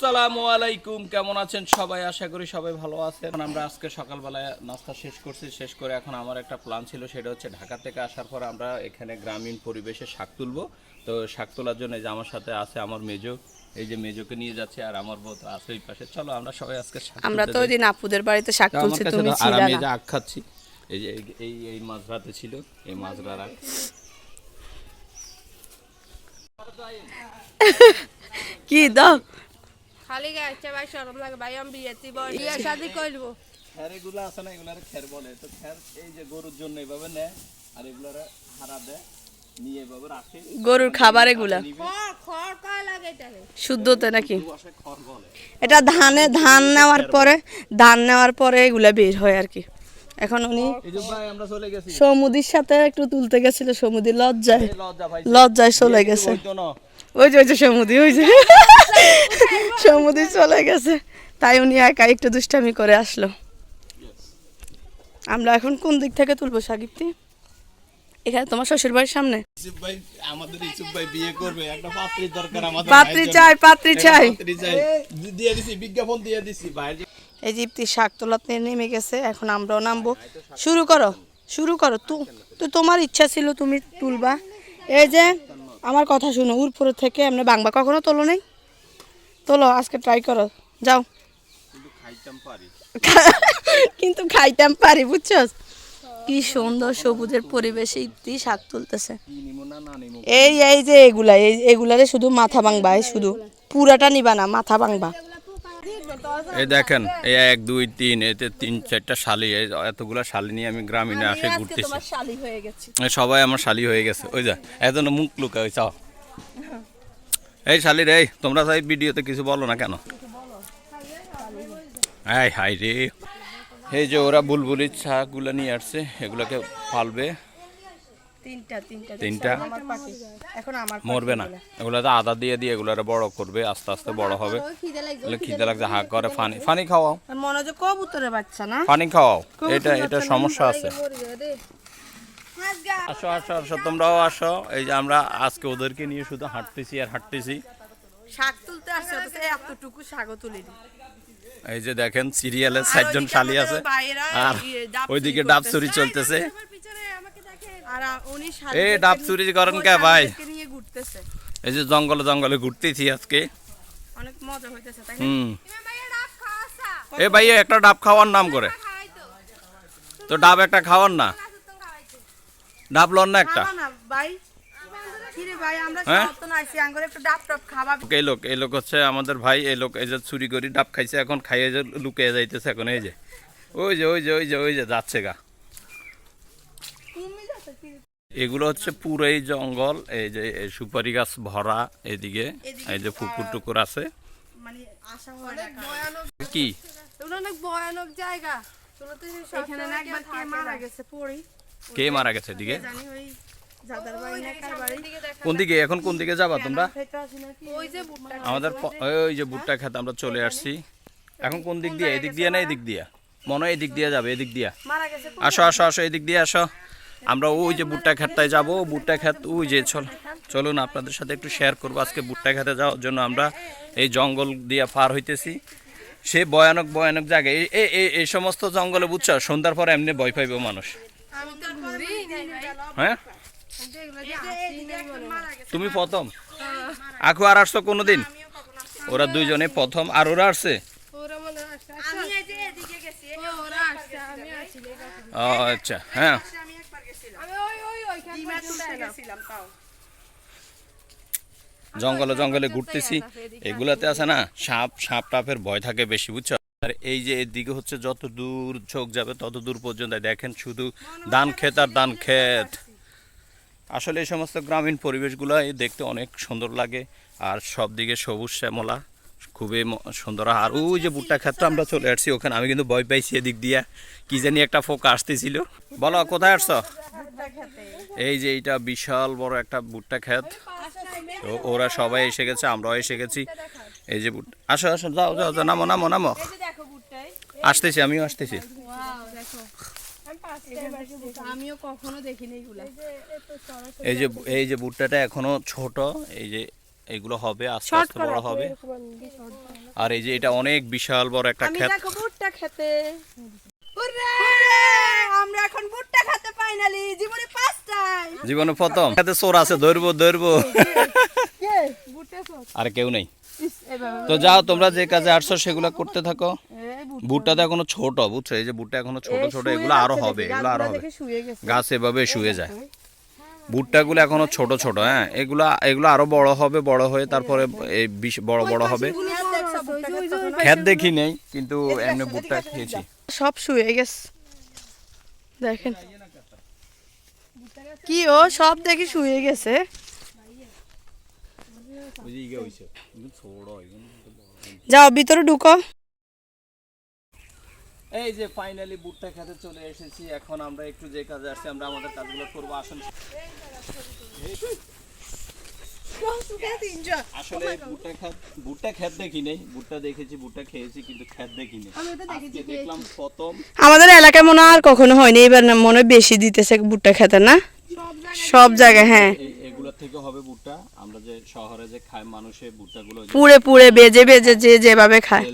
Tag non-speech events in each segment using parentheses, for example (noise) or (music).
আসসালামু আলাইকুম কেমন আছেন সবাই? আশা করি সবাই ভালো আছেন। আমরা আজকে সকালবেলায় নাস্তা শেষ করছি শেষ করে এখন আমার একটা প্ল্যান ছিল সেটা হচ্ছে ঢাকা থেকে আসার পর আমরা এখানে গ্রামীণ পরিবেশে শাক তুলবো। তো শাক তোলার জন্য যে আমার সাথে আছে আমার মেজো এই যে মেজোকে নিয়ে যাচ্ছে আর আমার বউ তো আছে ওই পাশে। চলো আমরা সবাই আজকে শাক আমরা তো ওই দিন আপুদের বাড়িতে শাক তুলছি তুমি তো- আর আমি এই যে আখ খাচ্ছি। এই যে এই- এই মাছরাতে ছিল এই মাছরার আখ। কি দাও খালি গাইছে ভাই শরম লাগে ভাই আমি বিয়ে দিব বিয়ে শাদি করব খ্যার এগুলো আছে না এগুলার খ্যার বলে। তো খ্যার এই যে গরুর জন্য এভাবে নেয় আর এগুলার হারা দেয় নিয়ে এভাবে রাখে। গরুর খাবার এগুলা? খড় খড় কয় লাগে এটাকে শুদ্ধতে নাকি? এটা ধানে ধান নেওয়ার পরে ধান নেওয়ার পরে এগুলা বের হয় আর কি। এখন উনি এই যে ভাই আমরা চলে গেছি। সমুদির সাথে একটু তুলতে গেছিল সমুদি লজ্জায়। লজ্জায় চলে গেছে। ওই যে ওই যে সমুদি ওই যে। (laughs) সমুদি চলে গেছে। তাই উনি একা একটু দুষ্টামি করে আসলো। আমরা এখন কোন দিক থেকে তুলবো সাকিবতি এখানে তোমার শ্বশুর বাড়ির সামনে আমাদের ইসুফ ভাই বিয়ে করবে। একটা পাত্রীর দরকার আমাদের পাত্রী চাই পাত্রী চাই। পাত্রী চাই। দি- দিয়ে দিছি বিজ্ঞাপন দিয়ে দিছি ভাই এই জিপ্তি শাক তোলাতে নেমে গেছে এখন আমরাও নামবো। শুরু করো শুরু করো। তু তো তোমার ইচ্ছা ছিল তুমি তুলবা। এই যে আমার কথা শুনো উরপুর থেকে এমনি বাংবা কখনো তোলো নেই? তোলো, আজকে ট্রাই করো। যাও। (laughs) কিন্তু খাইতাম পারি বুঝছ কি সুন্দর সবুজের পরিবেশে ইতি শাক তুলতেছে। এই এই যে এগুলা, এই, এগুলারে শুধু মাথা বাংবা শুধু। পুরাটা নিবা না, মাথা ভাঙবা এই দেখেন এই এক দুই তিন এতে তিন চারটা শালি এতগুলা শালি নিয়ে আমি গ্রামীণে আসে ঘুরতেছি। সবাই আমার শালি হয়ে গেছে। ওই যা এত মুখ লুকা ওই চাও। এই শালি রে এই, তোমরা তাই ভিডিওতে কিছু বলো না কেন? এই হাই রে। এই যে ওরা বুলবুলির ছাগুলো নিয়ে আসছে এগুলোকে পালবে তিনটা তিনটা তিনটা? এখন আমার মরবে না। এগুলোতে আদা দিয়ে দিয়ে এগুলোরে বড় করবে আস্তে আস্তে বড় হবে। এগুলো খিদে লাগছে হাঁক করে ফানি ফানি খাওয়াও। মনোযোগ কবুতরের বাচ্চা না? পানি খাওয়াও। এটা এটা সমস্যা আছে। আসো আসো আসো তোমরাও আসো। এই যে আমরা আজকে ওদেরকে নিয়ে শুধু হাঁটতেছি আর হাঁটতেছি। শাক তুলতে আসছে এতটুকু শাকও তুলিনি। এই যে দেখেন সিরিয়ালের চারজন শালি আছে। আর ওইদিকে ডাব চুরি চলতেছে আমার পিছনে আমাকে দেখে আর উনি এ ডাব চুরি করেন কে ভাই? নিয়ে ঘুরতেছে। এই যে জঙ্গলে জঙ্গলে ঘুরতেছি আজকে। অনেক মজা হইতেছে তাই হুম। এ ভাই একটা ডাব খাওয়ার নাম করে। তো ডাব একটা খাওয়ার না? ডাব লন না একটা? ভাই। কিরে ভাই আমরা হ্যাঁ? এই লোক এই লোক হচ্ছে আমাদের ভাই এই লোক এই যে চুরি করি ডাব খাইছে এখন খাইয়ে যে লুকিয়ে যাইতেছে এখন এই যে। ওই যে ওই যে ওই যে ওই যে যাচ্ছে গা। এগুলো হচ্ছে পুরোই জঙ্গল এই যে এই সুপারি গাছ ভরা এদিকে এই যে পুকুর টুকুর আছে। মানে হয় কি? অনেক ভয়ানক জায়গা। কে মারা গেছে? পড়ি। কে মারা গেছে এদিকে? জানি ওই যাদের বাড়ি না কার বাড়ি। দিকে কোন দিকে? এখন কোন দিকে যাবা তোমরা? আমাদের ওই যে ভুট্টা খেতে আমরা চলে আসছি। এখন কোন দিক দিয়ে? এদিক দিয়ে না এদিক দিয়ে? মনে হয় এদিক দিয়ে যাবে এদিক দিয়ে। আসো আসো আসো এদিক দিয়ে আসো। আমরা ওই যে ভুট্টা খেতটায় যাব ভুট্টা খেত ওই যে চল, চলুন আপনাদের সাথে একটু শেয়ার করব। আজকে ভুট্টা খেতে যাওয়ার জন্য আমরা এই জঙ্গল দিয়ে পার হইতেছি। সে ভয়ানক ভয়ানক জায়গায় এই- এই সমস্ত জঙ্গলে বুঝছ, সন্ধ্যার পর এমনি ভয় পাইব মানুষ। হ্যাঁ। তুমি প্রথম? আখু আর আসছো কোনোদিন? ওরা দুইজনে প্রথম, আর ওরা আসছে? আচ্ছা হ্যাঁ। জঙ্গলে জঙ্গলে ঘুরতেছি। এগুলাতে আছে না সাপ সাপ টাপের ভয় থাকে বেশি বুঝছ? আর এই যে এদিকে হচ্ছে যত দূর চোখ যাবে তত দূর পর্যন্ত দেখেন শুধু ধান ক্ষেত আর ধান ক্ষেত আসলে এই সমস্ত গ্রামীণ পরিবেশগুলো এই দেখতে অনেক সুন্দর লাগে। আর সব দিকে সবুজ শ্যামলা খুবই সুন্দর। আর ওই যে ভুট্টা ক্ষেত্রে আমরা চলে আসছি ওখানে আমি কিন্তু ভয় পাইছি এদিক দিয়ে। কি জানি একটা ফোকা আসতেছিল। বলো কোথায় আসছো? এই যে এইটা বিশাল বড় একটা ভুট্টা ক্ষেত। তো ওরা সবাই এসে গেছে আমরাও এসে গেছি। এই যে ভুট্টা আসো আসো যাও যাও যাও নামো নামো নামো। আসতেছি আমিও আসতেছি। আমিও কখনো দেখিনি এগুলা। এই যে এই যে ভুট্টাটা এখনও ছোট এই যে এগুলো হবে আস্তে আস্তে বড় হবে। আর এই যে এটা অনেক বিশাল বড় একটা আমি ক্ষেত। ভুট্টা খেতে। আমরা এখন ভুট্টা খেতে ফাইনালি জীবনে ফার্স্ট টাইম জীবনে প্রথম। খেতে চোর আছে ধরবো ধরবো। আর কেউ নেই। তো যাও তোমরা যে কাজে আসছো সেগুলো করতে থাকো। এখনও ছোট বুঝছ? এই যে ভুট্টা এখনও ছোট ছোট এগুলো আরও হবে এগুলো আরও হবে। দেখে শুয়ে গেছে। গাছ এভাবে শুয়ে যায়। ভুট্টাগুলো এখনও ছোট ছোট হ্যাঁ? এগুলো এগুলো আরও বড় হবে বড় হয়ে তারপরে এই বড় বড় হবে। ক্ষেত দেখি নেই কিন্তু এমনি ভুট্টা খেয়েছি। সব শুয়ে গেছে। দেখেন। কি ও, সব দেখি শুয়ে গেছে। যাও, ভিতরে ঢুকো। এই যে ফাইনালি ভুট্টা খেতে চলে এসেছি, এখন আমরা একটু যে কাজে আসছি, আমরা আমাদের কাজগুলো করব, আসুন। আসলে ভুট্টা খেত ভুট্টা খেত দেখি নেই। ভুট্টা দেখেছি ভুট্টা খেয়েছি কিন্তু খেত দেখি নেই। আজকে দেখলাম প্রথম। আমাদের এলাকায় মনে আর কখনো হয়নি এবার মনে বেশি দিতেছে ভুট্টা খেতে না? সব জায়গায় হ্যাঁ। এই এগুলোর থেকে হবে ভুট্টা আমরা যে শহরে যে খায় মানুষে ভুট্টাগুলো যে পুড়ে পুড়ে বেজে বেজে যে যেভাবে খায়।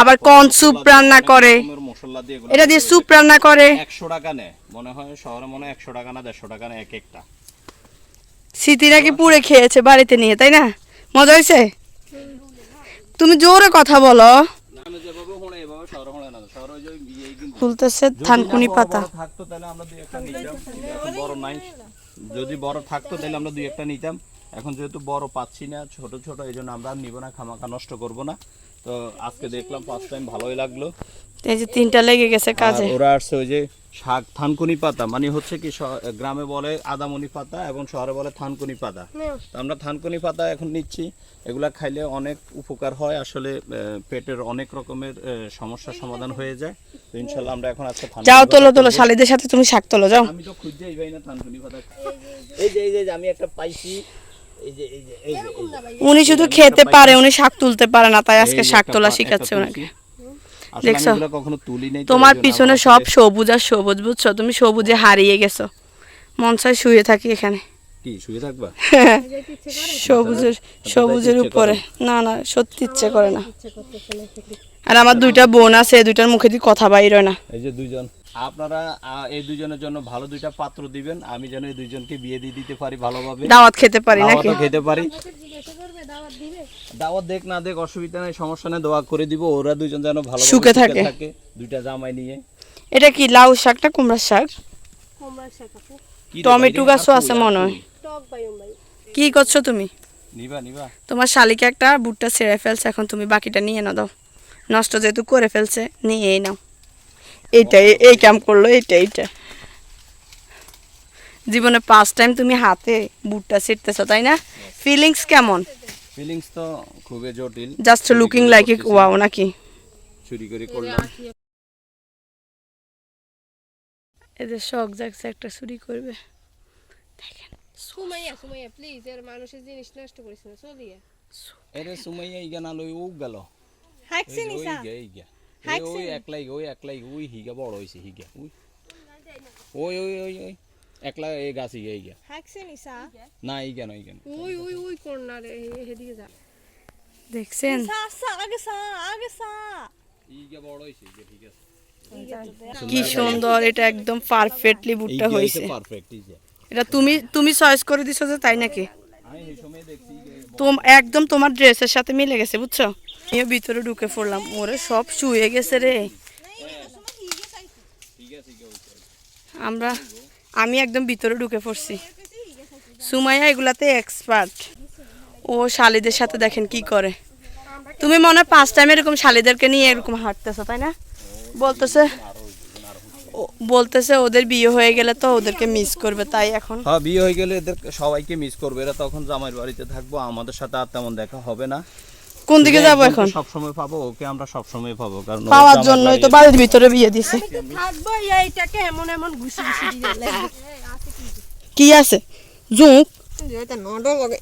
আবার কর্ন স্যুপ রান্না করে। মশলা দিয়ে এটা দিয়ে স্যুপ রান্না করে। একশো টাকা নেয়। মনে হয় শহরে মনে হয় একশো টাকা না দেড়শো টাকা না এক একটা। স্মৃতি নাকি পুড়ে খেয়েছে বাড়িতে নিয়ে তাই না? মজা হয়েছে? তুমি জোরে কথা বলো। না থানকুনি পাতা। থাকতো তাহলে আমরা দুই একটা নিতাম বড় নাই যদি বড় থাকতো তাহলে আমরা দুই একটা নিতাম। এখন যেহেতু বড় পাচ্ছি না ছোট ছোট এই জন্য আমরা নিব না খামাখা নষ্ট করব না। তো আজকে দেখলাম ফার্স্ট টাইম ভালোই লাগল। এই যে তিনটা লেগে গেছে কাজে। ওরা আসছে ওই যে শাক থানকুনি পাতা মানে হচ্ছে কি গ্রামে বলে আদামনি পাতা এবং শহরে বলে থানকুনি পাতা। আমরা থানকুনি পাতা এখন নিচ্ছি। এগুলা খাইলে অনেক উপকার হয় আসলে পেটের অনেক রকমের আহ, সমস্যার সমাধান হয়ে যায়। তো ইনশাল্লাহ আমরা এখন আজকে থানকুনি যাও তোলো তোলো শালিদের সাথে তুমি শাক তোলো যাও। আমি তো খুঁজতেই পাই না থানকুনি পাতা এই যে এই যে আমি একটা পাইছি। উনি শুধু খেতে পারে উনি শাক তুলতে পারে না তাই আজকে শাক তোলা শিখাচ্ছে ওনাকে। দেখছ? কখনো তুলি নাই তোমার পিছনে সব সবুজ আর সবুজ বুঝছ? তুমি সবুজে হারিয়ে গেছো। মন চায় শুয়ে থাকি এখানে। কি শুয়ে থাকবা? (laughs) সবুজের সবুজের উপরে। না না সত্যি ইচ্ছে করে না। আর আমার দুইটা বোন আছে দুইটার মুখে দিয়ে কথা বাইর না। এই যে দুইজন। আপনারা এই দুইজনের জন্য ভালো দুইটা পাত্র দিবেন। আমি যেন এই দুইজনকে বিয়ে দিয়ে দিতে পারি ভালোভাবে। দাওয়াত খেতে পারি নাকি? খেতে পারি। দাওয়াত দেখ না দেখ অসুবিধা নেই সমস্যা নেই দোয়া করে দিব। ওরা দুইজন যেন ভালো সুখে থাকে। দুইটা জামাই নিয়ে। এটা কি লাউ কুমড়ার শাক? কুমড়ার শাক রে টমেটো গাছও আছে মনে হয়। টক কি করছ তুমি? নিবা নিবা। তোমার শালিকে একটা বুটটা ছেড়ে ফেলছে এখন তুমি বাকিটা নিয়ে নাও দাও। নষ্ট যেহেতু করে ফেলছে নিয়েই নাও। এইটা এই- এই কাম করল এইটা এইটা। জীবনে পাঁচ টাইম তুমি হাতে বুটটা ছিটতেছো তাই না? ফিলিংস কেমন? ফিলিংস তো খুবই জটিল। জাস্ট লুকিং লাইক করতেছি। ওয়াও নাকি? চুরি করে করলাম। এদের শখ জাগছে একটা চুরি করবে। সুমাইয়া সুমাইয়া প্লিজ এর মানুষের জিনিস নষ্ট করিস না চলিয়া এরে সুমাইয়া ইগা না লই ও গেল। হাইকছে ওই নিসা। গা এই গা ওই একলাই ওই একলাই ওই হিগা বড় হইছে হিগা। ওই। ওই ওই ওই ওই। একলা এই গাছ নিসা না এই গা না এই গা না। ওই ওই ওই কর্নার এদিকে যা। দেখছেন? সা আগে সা আগে সা। ইগা বড় হইছে ঠিক আছে। কি সুন্দর এটা একদম পারফেক্টলি বুটটা হয়েছে এটা তুমি তুমি চয়েস করে দিছো যে তাই নাকি? আমি এই সময় দেখছি ইগা তোম একদম তোমার ড্রেসের সাথে মিলে গেছে বুঝছ? আমিও ভিতরে ঢুকে পড়লাম ওরে সব শুয়ে গেছে রে। আমরা আমি একদম ভিতরে ঢুকে পড়ছি। সুমাইয়া এগুলাতে এক্সপার্ট ও শালিদের সাথে দেখেন কি করে। তুমি মনে হয় পাঁচ টাইম এরকম শালিদেরকে নিয়ে এরকম হাঁটতেছো, তাই না? বলতেছে বলতেছে ওদের বিয়ে হয়ে গেলে তো ওদেরকে মিস করবে, তাই এখন? হ্যাঁ বিয়ে হয়ে গেলে এদের সবাইকে মিস করবে। এরা তখন জামাইয়ের বাড়িতে থাকব, আমাদের সাথে আর তেমন দেখা হবে না। কোন দিকে যাব এখন? সব সময় পাবো ওকে আমরা সব সময় পাবো কারণ পাওয়ার জন্যই তো বাড়ির ভিতরে বিয়ে দিছে। থাকব এইটাকে এমন এমন ঘুষি ঘুষি দিয়ে কি আছে? জুক এটা নডল লাগে।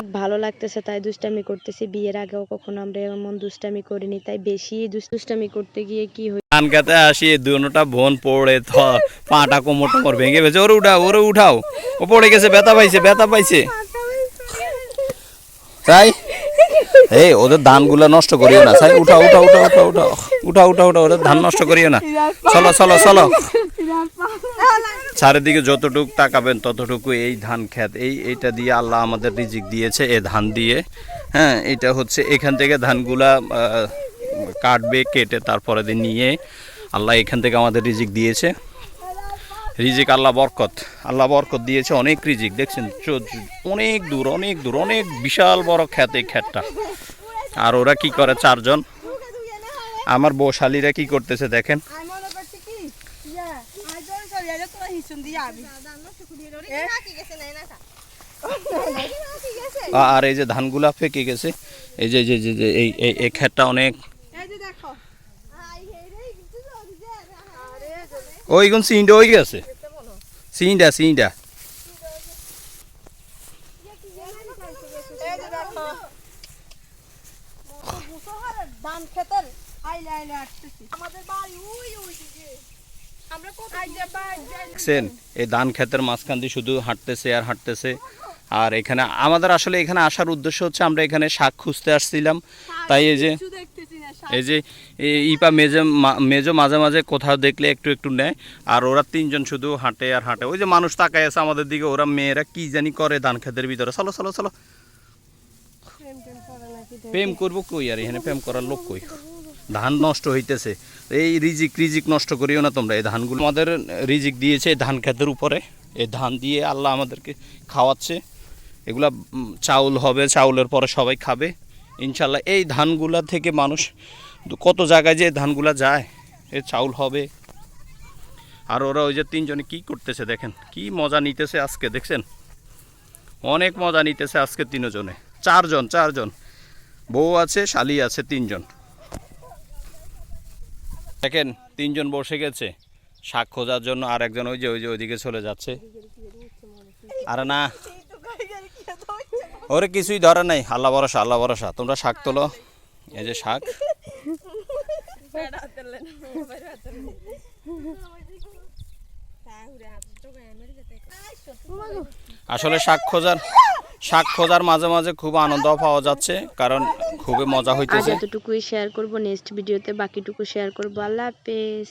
অনেক ভালো লাগতেছে, তাই দুষ্টামি করতেছি। বিয়ের আগেও কখনো আমরা এমন দুষ্টামি করিনি, তাই বেশি দুষ্টামি করতে গিয়ে কি হয় ধান গাতে আসি দুটা বোন পড়ে থ পাটা কোমর টোমর ভেঙে ফেছে ওরে উঠাও ওরে উঠাও। ও পড়ে গেছে, ব্যথা পাইছে ব্যথা পাইছে। তাই? এই, ওদের ধানগুলো নষ্ট করিও না। তাই উঠাও উঠাও উঠাও উঠাও উঠাও উঠাও উঠাও উঠাও ওদের ধান নষ্ট করিও না। চলো চলো চলো। চারিদিকে যতটুক তাকাবেন, ততটুকু এই ধান খেত এই, এইটা দিয়ে আল্লাহ আমাদের রিজিক দিয়েছে এ ধান দিয়ে। হ্যাঁ এটা হচ্ছে এখান থেকে ধানগুলা কাটবে, কেটে তারপরে নিয়ে আল্লাহ এখান থেকে আমাদের রিজিক দিয়েছে। রিজিক আল্লাহ বরকত। আল্লাহ বরকত দিয়েছে অনেক রিজিক, দেখছেন? অনেক দূর অনেক দূর, অনেক বিশাল বড় খ্যাত এই খ্যাতটা। আর ওরা কি করে চারজন? আমার বৌশালীরা কি করতেছে দেখেন। আর এই যে ধানগুলা ফেকে গেছে, এই যে যে এই এই ক্ষেতটা অনেক। ওই কোন ওই গেছে? সিনটা সিনটা এই ধান খেতের মাঝখান দিয়ে শুধু হাঁটতেছে আর হাঁটতেছে। আর এখানে আমাদের আসলে এখানে আসার উদ্দেশ্য হচ্ছে আমরা এখানে শাক খুঁজতে আসছিলাম। তাই এই যে এই যে ইপা মেজে মেজো মাঝে মাঝে কোথাও দেখলে একটু একটু নেয়। আর ওরা তিনজন শুধু হাঁটে আর হাঁটে। ওই যে মানুষ তাকায় আছে আমাদের দিকে ওরা মেয়েরা কি জানি করে ধান ক্ষেতের ভিতরে। চলো চলো চলো। প্রেম করব কই আর এখানে প্রেম করার লোক কই? ধান নষ্ট হইতেছে। এই রিজিক রিজিক নষ্ট করিও না তোমরা এই ধানগুলো। আমাদের রিজিক দিয়েছে ধান ক্ষেতের উপরে। এই ধান দিয়ে আল্লাহ আমাদেরকে খাওয়াচ্ছে। এগুলা চাউল হবে চাউলের পরে সবাই খাবে। ইনশাল্লাহ এই ধানগুলা থেকে মানুষ কত জায়গায় যে ধানগুলা যায় এ চাউল হবে। আর ওরা ওই যে তিনজনে কি করতেছে দেখেন, কি মজা নিতেছে আজকে, দেখছেন? অনেক মজা নিতেছে আজকে তিনজনে। চারজন চারজন। বউ আছে, শালি আছে, তিনজন। দেখেন, তিনজন বসে গেছে। শাক খোঁজার জন্য আর একজন ওই যে ওই যে ওইদিকে চলে যাচ্ছে। আর না ওরে কিছুই ধরে নাই। আল্লাহ ভরসা আল্লাহ ভরসা। তোমরা শাক তোলো। এই যে শাক। আসলে শাক খোঁজার শাক খোঁজার মাঝে মাঝে খুব আনন্দ পাওয়া যাচ্ছে, কারণ খুবই মজা হইতেছে। এতটুকুই শেয়ার করব নেক্সট ভিডিওতে বাকিটুকু শেয়ার করব। আল্লাহ হাফেজ।